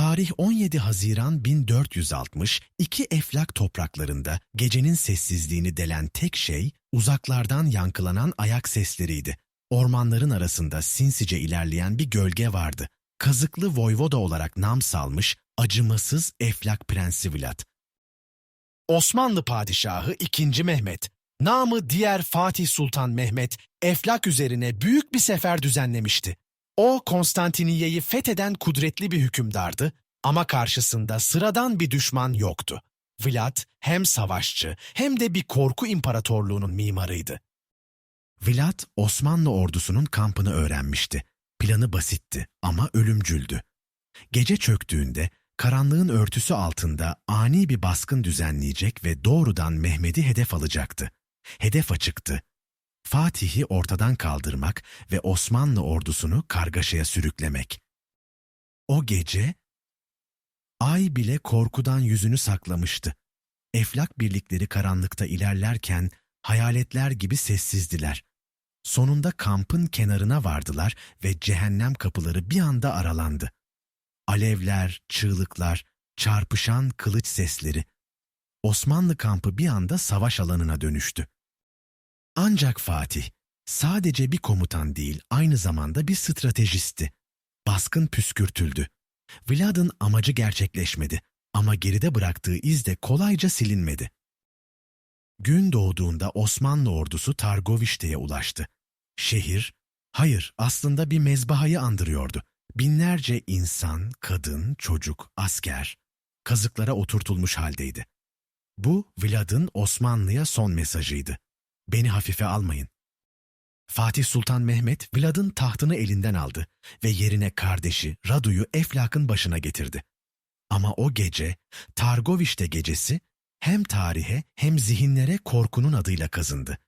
Tarih 17 Haziran 1460, iki eflak topraklarında gecenin sessizliğini delen tek şey uzaklardan yankılanan ayak sesleriydi. Ormanların arasında sinsice ilerleyen bir gölge vardı. Kazıklı voyvoda olarak nam salmış acımasız eflak prensi Vlad. Osmanlı padişahı 2. Mehmet, namı diğer Fatih Sultan Mehmet, eflak üzerine büyük bir sefer düzenlemişti. O Konstantiniye'yi fetheden kudretli bir hükümdardı ama karşısında sıradan bir düşman yoktu. Vlad hem savaşçı hem de bir korku imparatorluğunun mimarıydı. Vlad Osmanlı ordusunun kampını öğrenmişti. Planı basitti ama ölümcüldü. Gece çöktüğünde karanlığın örtüsü altında ani bir baskın düzenleyecek ve doğrudan Mehmet'i hedef alacaktı. Hedef açıktı. Fatih'i ortadan kaldırmak ve Osmanlı ordusunu kargaşaya sürüklemek. O gece ay bile korkudan yüzünü saklamıştı. Eflak birlikleri karanlıkta ilerlerken hayaletler gibi sessizdiler. Sonunda kampın kenarına vardılar ve cehennem kapıları bir anda aralandı. Alevler, çığlıklar, çarpışan kılıç sesleri. Osmanlı kampı bir anda savaş alanına dönüştü. Ancak Fatih sadece bir komutan değil, aynı zamanda bir stratejisti. Baskın püskürtüldü. Vlad'ın amacı gerçekleşmedi ama geride bıraktığı iz de kolayca silinmedi. Gün doğduğunda Osmanlı ordusu Targovişte'ye ulaştı. Şehir, hayır aslında bir mezbahayı andırıyordu. Binlerce insan, kadın, çocuk, asker kazıklara oturtulmuş haldeydi. Bu Vlad'ın Osmanlı'ya son mesajıydı. Beni hafife almayın. Fatih Sultan Mehmet Vlad'ın tahtını elinden aldı ve yerine kardeşi Radu'yu Eflak'ın başına getirdi. Ama o gece, Targovişte gecesi hem tarihe hem zihinlere korkunun adıyla kazındı.